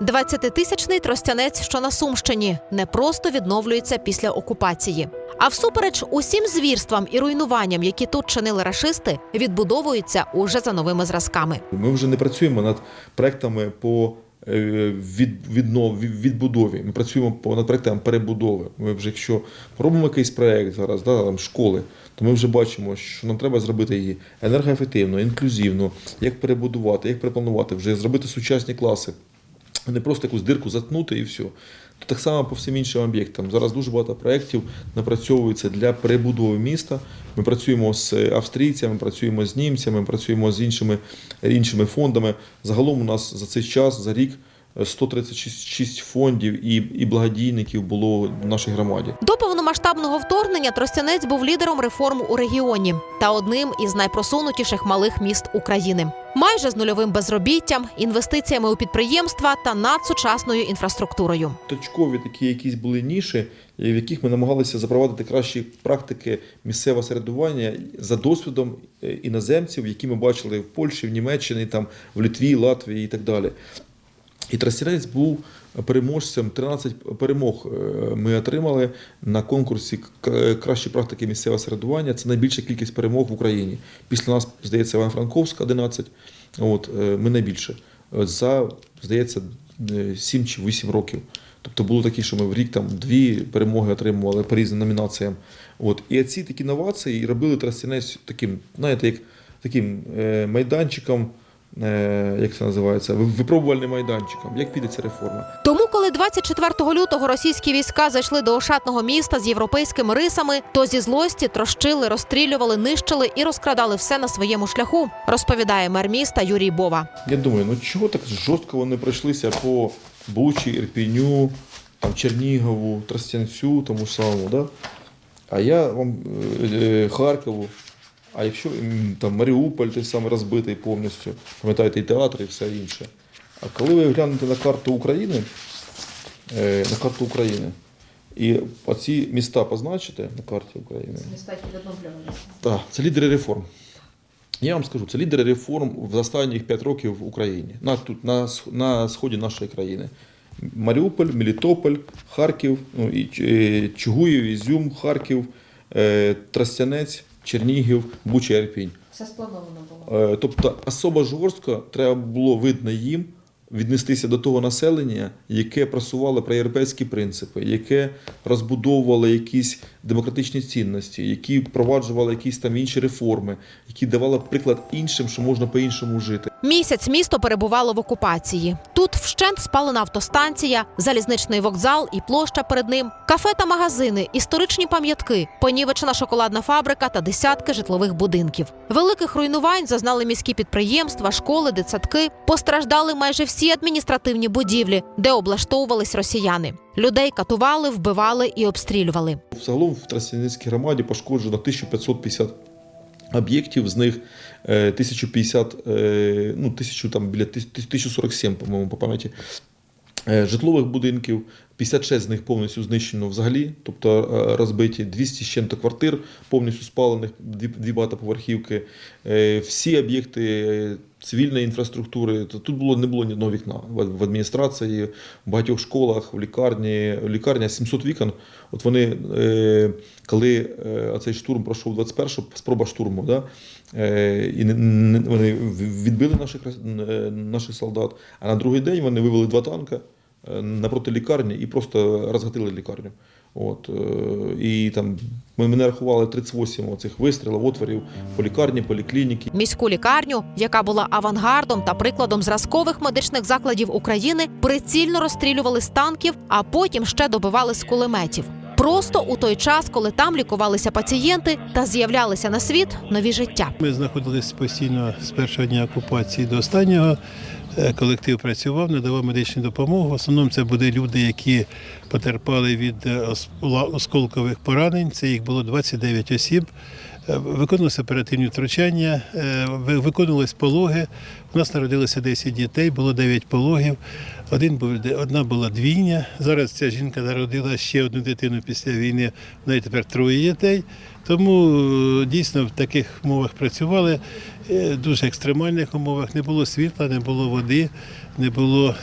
20-тисячний тростянець, що на Сумщині, не просто відновлюється після окупації. А всупереч усім звірствам і руйнуванням, які тут чинили рашисти, відбудовується уже за новими зразками. Ми вже не працюємо над проектами по е, від, віднов, відбудові. Ми працюємо по над проектами перебудови. Ми вже якщо робимо якийсь проект зараз, да, там школи, то ми вже бачимо, що нам треба зробити її енергоефективно, інклюзивно, як перебудувати, як перепланувати, вже зробити сучасні класи. Не просто якусь дирку заткнути і все. То так само по всім іншим об'єктам. Зараз дуже багато проєктів напрацьовується для перебудови міста. Ми працюємо з австрійцями, працюємо з німцями, працюємо з іншими, іншими фондами. Загалом у нас за цей час, за рік, 136 фондів і, і благодійників було в нашій громаді. До повномасштабного вторгнення Тростянець був лідером реформ у регіоні та одним із найпросунутіших малих міст України. Майже з нульовим безробіттям, інвестиціями у підприємства та надсучасною інфраструктурою. точкові такі якісь були ніші, в яких ми намагалися запровадити кращі практики місцевого середування за досвідом е, іноземців, які ми бачили в Польщі, в Німеччині, там, в Литві, Латвії і так далі. І Тростянець був переможцем. 13 перемог е, ми отримали на конкурсі кращі практики місцевого середування. Це найбільша кількість перемог в Україні. Після нас, здається, Іван-Франковська 11. От, е, ми найбільше. Е, За, здається, 7 чи 8 років. Тобто було такі, що ми в рік там дві перемоги отримували по різним номінаціям. От. І ці такі новації робили Тростянець таким, знаєте, як таким майданчиком, як це називається, випробувальним майданчиком. Як піде ця реформа? Тому, коли 24 лютого російські війська зайшли до ошатного міста з європейськими рисами, то зі злості трощили, розстрілювали, нищили і розкрадали все на своєму шляху, розповідає мер міста Юрій Бова. Я думаю, ну чого так жорстко вони пройшлися по Бучі, Ірпіню, там, Чернігову, Тростянцю, тому ж самому, да? а я вам е, е, Харкову. А якщо там Маріуполь той самий розбитий повністю, пам'ятаєте, і театр, і все інше. А коли ви глянете на карту України, е, на карту України, і оці міста позначите на карті України, Це Міста, які відновлювалися. так, це лідери реформ. Я вам скажу, це лідери реформ в останніх 5 років в Україні, на, тут, на, на сході нашої країни. Маріуполь, Мелітополь, Харків, ну, і, е, Чугуїв, Ізюм, Харків, е, Тростянець, Чернігів, Буча, Ірпінь. Все сплановано було. Е, Тобто особо жорстко треба було видно їм віднестися до того населення, яке просувало проєвропейські принципи, яке розбудовувало якісь демократичні цінності, які впроваджували якісь там інші реформи, які давали приклад іншим, що можна по-іншому жити. Місяць місто перебувало в окупації. Тут вщент спалена автостанція, залізничний вокзал і площа перед ним, кафе та магазини, історичні пам'ятки, понівечена шоколадна фабрика та десятки житлових будинків. Великих руйнувань зазнали міські підприємства, школи, дитсадки. Постраждали майже всі адміністративні будівлі, де облаштовувались росіяни. Людей катували, вбивали і обстрілювали. Загалом в Тростянецькій громаді пошкоджено 1550 об'єктів, з них е, 1050, е, ну, 1000, там, біля 1047, по-моєму, по пам'яті, е, житлових будинків, 56 з них повністю знищено взагалі, тобто е, розбиті 200 з чим-то квартир, повністю спалених, дві, багатоповерхівки, Е, всі об'єкти е, цивільної інфраструктури. Тут було, не було ні одного вікна в адміністрації, в багатьох школах, в лікарні. Лікарня 700 вікон. От вони, коли оцей штурм пройшов 21-го, спроба штурму, да? і вони відбили наших, наших солдат, а на другий день вони вивели два танка е, напроти лікарні і просто розгатили лікарню. От, е, і там ми мене рахували 38 оцих вистрілів, отворів по лікарні, поліклініки. Міську лікарню, яка була авангардом та прикладом зразкових медичних закладів України, прицільно розстрілювали з танків, а потім ще добивали з кулеметів. Просто у той час, коли там лікувалися пацієнти та з'являлися на світ нові життя. Ми знаходилися постійно з першого дня окупації до останнього. Е, Колектив працював, надавав медичну допомогу. В основному це були люди, які потерпали від е, осколкових поранень. Це їх було 29 осіб. Е, Виконувалися оперативні втручання, е, виконувались пологи. У нас народилося 10 дітей, було 9 пологів. Один був, одна була двійня. Зараз ця жінка народила ще одну дитину після війни. В неї тепер троє дітей. Тому е, дійсно в таких умовах працювали, дуже екстремальних умовах. Не було світла, не було води, не було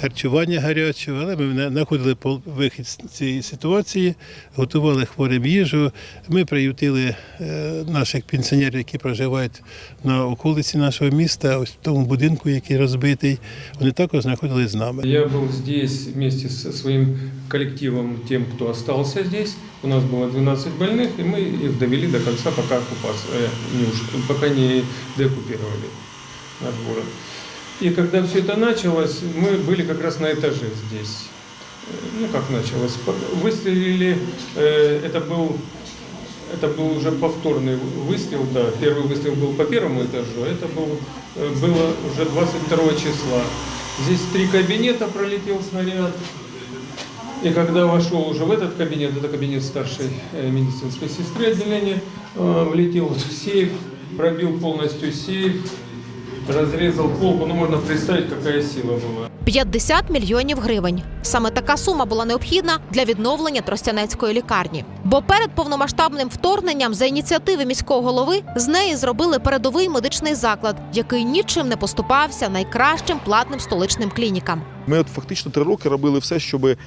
харчування гарячого, але ми на- знаходили пол- вихід з цієї ситуації, готували хворим їжу. Ми приютили е, наших пенсіонерів, які проживають на околиці нашого міста, ось в тому будинку, який розбитий. Вони також знаходились з нами. Я был здесь вместе со своим коллективом, тем, кто остался здесь. У нас было 12 больных, и мы их довели до конца, пока, оккупация, э, не уш- пока не деоккупировали наш город. И когда все это началось, мы были как раз на этаже здесь. Ну, как началось? Выстрелили, э, это был, это был уже повторный выстрел, да. Первый выстрел был по первому этажу, а это был, э, было уже 22 числа. Здесь три кабинета пролетел снаряд. И когда вошел уже в этот кабинет, это кабинет старшей э, медицинской сестры отделения, влетел в сейф, пробил полностью сейф, разрезал полку. Ну, можно представить, какая сила была. 50 мільйонів гривень. Саме така сума була необхідна для відновлення Тростянецької лікарні. Бо перед повномасштабним вторгненням за ініціативи міського голови з неї зробили передовий медичний заклад, який нічим не поступався найкращим платним столичним клінікам. Ми от фактично три роки робили все, щоб е,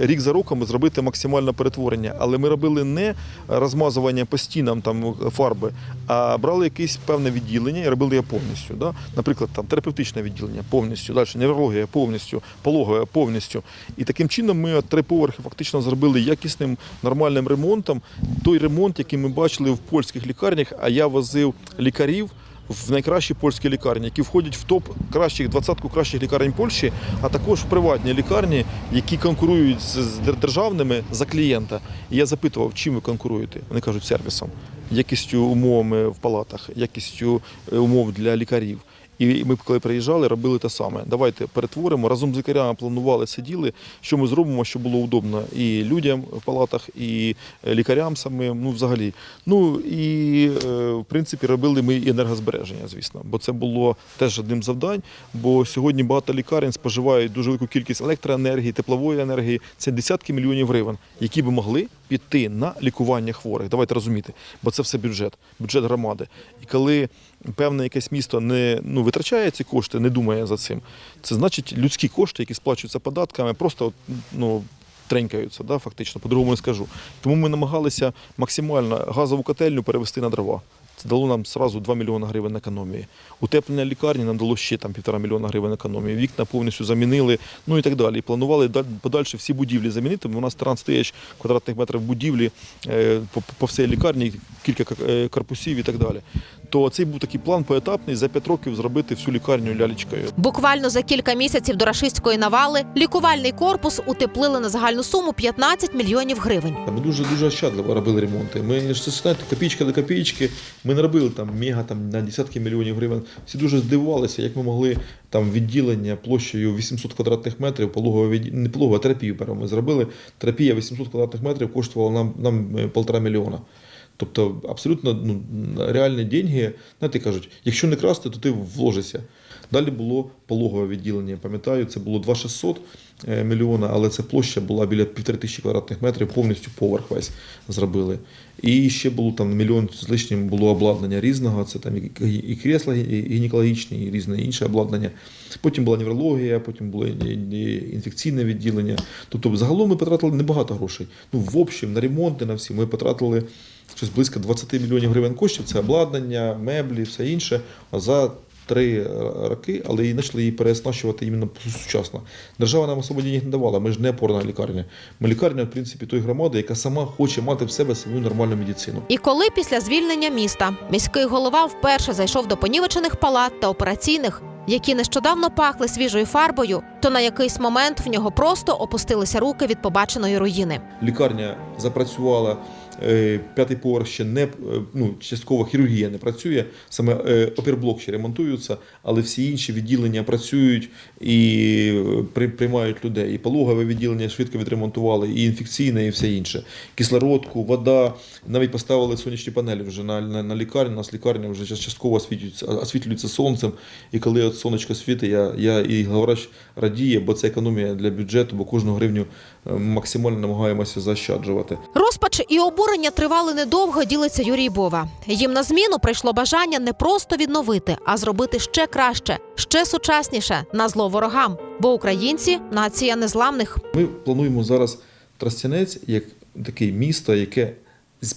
рік за роком зробити максимальне перетворення. Але ми робили не розмазування по стінам там фарби, а брали якесь певне відділення і робили його повністю. Да? Наприклад, там терапевтичне відділення повністю, далі неврологія повністю, пологова повністю. І таким чином ми три поверхи фактично зробили якісним нормальним ремонтом. Той ремонт, який ми бачили в польських лікарнях, а я возив лікарів в найкращі польські лікарні, які входять в топ кращих двадцятку кращих лікарень Польщі, а також в приватні лікарні, які конкурують з державними за клієнта. І я запитував, чим ви конкуруєте? Вони кажуть, сервісом, якістю умовами в палатах, якістю е, умов для лікарів. І ми, коли приїжджали, робили те саме. Давайте перетворимо разом з лікарями планували, сиділи, що ми зробимо, щоб було удобно і людям в палатах, і е, лікарям самим. Ну, взагалі. Ну і е, в принципі робили ми і енергозбереження, звісно, бо це було теж одним завдань. Бо сьогодні багато лікарень споживають дуже велику кількість електроенергії, теплової енергії. Це десятки мільйонів гривень, які би могли піти на лікування хворих. Давайте розуміти, бо це все бюджет, бюджет громади. І коли певне якесь місто не ну, витрачає ці кошти, не думає за цим, це значить людські кошти, які сплачуються податками, просто ну. Тренькаються, да, фактично, по-другому не скажу. Тому ми намагалися максимально газову котельню перевести на дрова. Це дало нам сразу 2 мільйони гривень економії. Утеплення лікарні нам дало ще там півтора мільйона гривень економії. Вікна повністю замінили, ну і так далі. І планували даль- подальше всі будівлі замінити. бо У нас 13 тисяч квадратних метрів будівлі е, по, по всій лікарні, кілька е, корпусів і так далі. То цей був такий план поетапний за 5 років зробити всю лікарню лялечкою. Буквально за кілька місяців до рашистської навали лікувальний корпус утеплили на загальну суму 15 мільйонів гривень. Ми дуже дуже ощадливо робили ремонти. Ми не ж це знаєте, копійка до копійки. Ми не робили там мега там на десятки мільйонів гривень. Всі дуже здивувалися, як ми могли там відділення площею 800 квадратних метрів, пологове від... не пологове, а терапію беремо. Ми зробили. Терапія 800 квадратних метрів коштувала нам нам е, полтора мільйона. Тобто абсолютно ну, реальні деньги, знаєте, кажуть, якщо не красти, то ти вложишся. Далі було пологове відділення. Пам'ятаю, це було 2600 е, мільйона, але це площа була біля півтори тисячі квадратних метрів, повністю поверх весь зробили. І ще було там мільйон з лишнім було обладнання різного. Це там і- крісла гінекологічні, і різне інше обладнання. Потім була неврологія, потім було інфекційне відділення. Тобто, загалом ми потратили небагато грошей. Ну, в общем, на ремонти, на всі ми потратили щось близько 20 мільйонів гривень коштів. Це обладнання, меблі, все інше. За три роки, але і почали її переоснащувати іменно сучасно. Держава нам особо денег не давала. Ми ж не опорна лікарня. Ми лікарня, в принципі, той громади, яка сама хоче мати в себе свою нормальну медицину. І коли після звільнення міста міський голова вперше зайшов до понівечених палат та операційних, які нещодавно пахли свіжою фарбою, то на якийсь момент в нього просто опустилися руки від побаченої руїни. Лікарня запрацювала. Е, П'ятий поверх ще не е, ну, частково хірургія не працює, саме е, оперблок ще ремонтуються, але всі інші відділення працюють і приймають людей. І пологове відділення швидко відремонтували, і інфекційне, і все інше. Кислородку, вода. Навіть поставили сонячні панелі вже на, на, на лікарню. У нас лікарня вже частково освітлюється, освітлюється сонцем. І коли от сонечко світить, я, я і главврач радіє, бо це економія для бюджету, бо кожну гривню максимально намагаємося заощаджувати. Розпач і обурення Обурення тривали недовго, ділиться Юрій Бова. Їм на зміну прийшло бажання не просто відновити, а зробити ще краще, ще сучасніше на зло ворогам. Бо українці нація незламних. Ми плануємо зараз Тростянець як таке місто, яке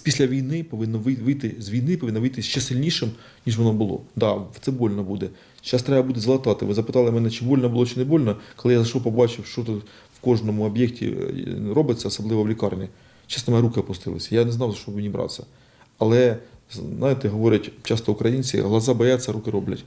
після війни повинно вий- вийти з війни, повинно вийти ще сильнішим, ніж воно було. Да, це больно буде. Зараз треба буде златати. Ви запитали мене, чи больно було, чи не больно. Коли я зайшов, побачив, що тут в кожному об'єкті е, робиться, особливо в лікарні. Чесно, мої руки опустилися. Я не знав, за що мені братися. Але, знаєте, говорять часто українці, глаза бояться, руки роблять.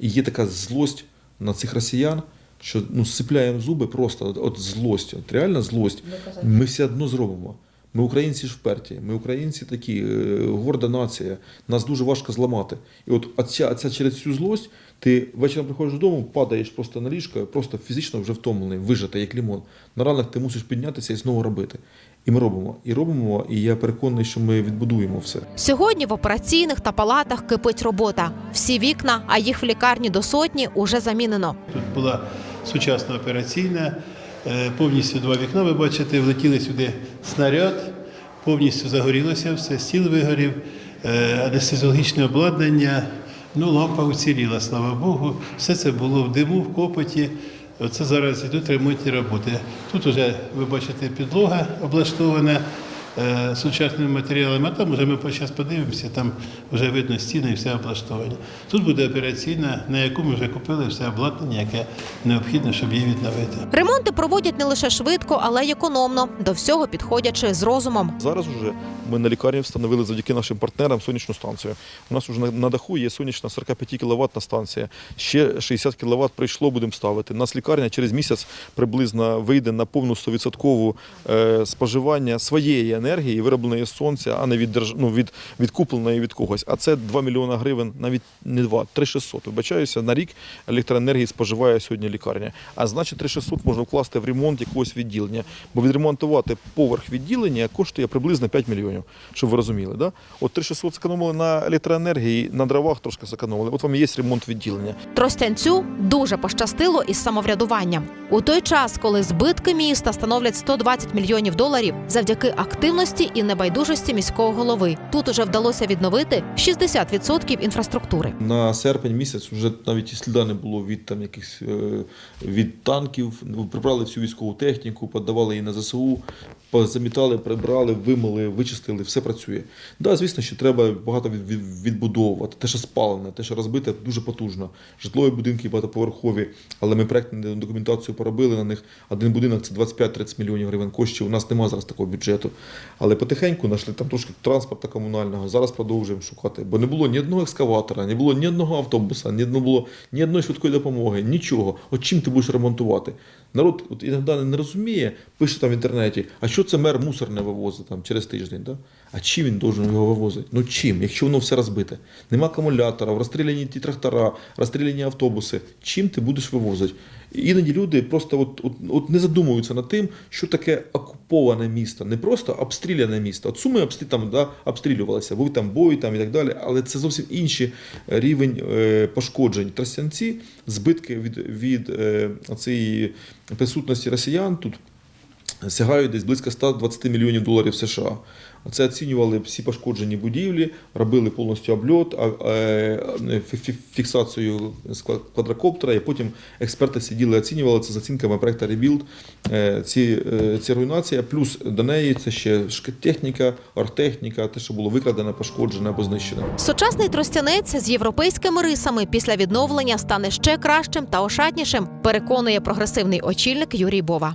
І є така злость на цих росіян, що ну, сцепляємо зуби просто от, злость, от реальна злость. Ми все одно зробимо. Ми українці ж вперті, ми українці такі, е, горда нація, нас дуже важко зламати. І от оця, оця через цю злость ти вечором приходиш додому, падаєш просто на ліжко, просто фізично вже втомлений, вижатий, як лімон. На ранок ти мусиш піднятися і знову робити. І ми робимо. І робимо, і я переконаний, що ми відбудуємо все. Сьогодні в операційних та палатах кипить робота. Всі вікна, а їх в лікарні до сотні уже замінено. Тут була сучасна операційна, е, повністю два вікна. Ви бачите, влетіли сюди снаряд, повністю загорілося все, стіл вигорів, е, анестезіологічне обладнання. Ну, лампа уціліла, слава Богу. Все це було в диму, в копоті. Оце зараз йдуть ремонтні роботи. Тут вже ви бачите підлога облаштована сучасними матеріалами, а там вже ми зараз подивимося, там вже видно стіни і все облаштовані. Тут буде операційна, на яку ми вже купили все обладнання, яке необхідно, щоб її відновити. Ремонти проводять не лише швидко, але й економно. До всього підходячи з розумом. Зараз вже ми на лікарні встановили завдяки нашим партнерам сонячну станцію. У нас вже на, даху є сонячна 45 кВт станція. Ще 60 кВт прийшло, будемо ставити. У нас лікарня через місяць приблизно вийде на повну 100% е, споживання своєї енергії, виробленої з сонця, а не від, держ... ну, від, відкупленої від когось. А це 2 мільйони гривень, навіть не 2, 3600. Вибачаюся, на рік електроенергії споживає сьогодні лікарня. А значить 3600 можна вкласти в ремонт якогось відділення. Бо відремонтувати поверх відділення коштує приблизно 5 мільйонів, щоб ви розуміли. Да? От 3600 зекономили на електроенергії, на дровах трошки зекономили. От вам є ремонт відділення. Тростянцю дуже пощастило із самоврядуванням. У той час, коли збитки міста становлять 120 мільйонів доларів, завдяки активності і небайдужості міського голови, тут уже вдалося відновити 60% інфраструктури. На серпень місяць вже навіть і сліда не було від там якихось е, від танків. Прибрали всю військову техніку, подавали її на ЗСУ, замітали, прибрали, вимили, вичистили, все працює. Да, звісно, що треба багато від, від, відбудовувати. Те, що спалене, те, що розбите, дуже потужно. Житлові будинки багатоповерхові, але ми проектну документацію поробили на них. Один будинок це 25-30 мільйонів гривень коштів. У нас немає зараз такого бюджету. Але потихеньку знайшли там трошки транспорту комунального. Зараз продовжуємо шукати. Бо не було ні одного екскаватора, не було ні одного автобуса, ні не було ні одної швидкої допомоги, нічого. От чим ти будеш ремонтувати? Народ от іноді не розуміє, пише там в інтернеті, а що це мер мусор не вивозить там через тиждень? Да? А чим він должен його вивозити? Ну чим, якщо воно все розбите? Нема акумуляторів, розстріляні ті трактора, розстріляні автобуси. Чим ти будеш вивозити? Іноді люди просто от, от, от не задумуються над тим, що таке окуповане місто, не просто обстріляне місто. От суми обстрі, там, да, обстрілювалися, був там бой там, і так далі, але це зовсім інший рівень е, пошкоджень. Тростянці, збитки від, від е, цієї присутності росіян тут сягають десь близько 120 мільйонів доларів США. Це оцінювали всі пошкоджені будівлі, робили повністю обльот, е, фі- фіксацію з квадрокоптера, і потім експерти сиділи, оцінювали це з оцінками проекту Rebuild. Е, Ці, е, ці руйнація, плюс до неї це ще техніка, оргтехніка, те, що було викрадено, пошкоджене або знищене. Сучасний тростянець з європейськими рисами після відновлення стане ще кращим та ошатнішим, переконує прогресивний очільник Юрій Бова.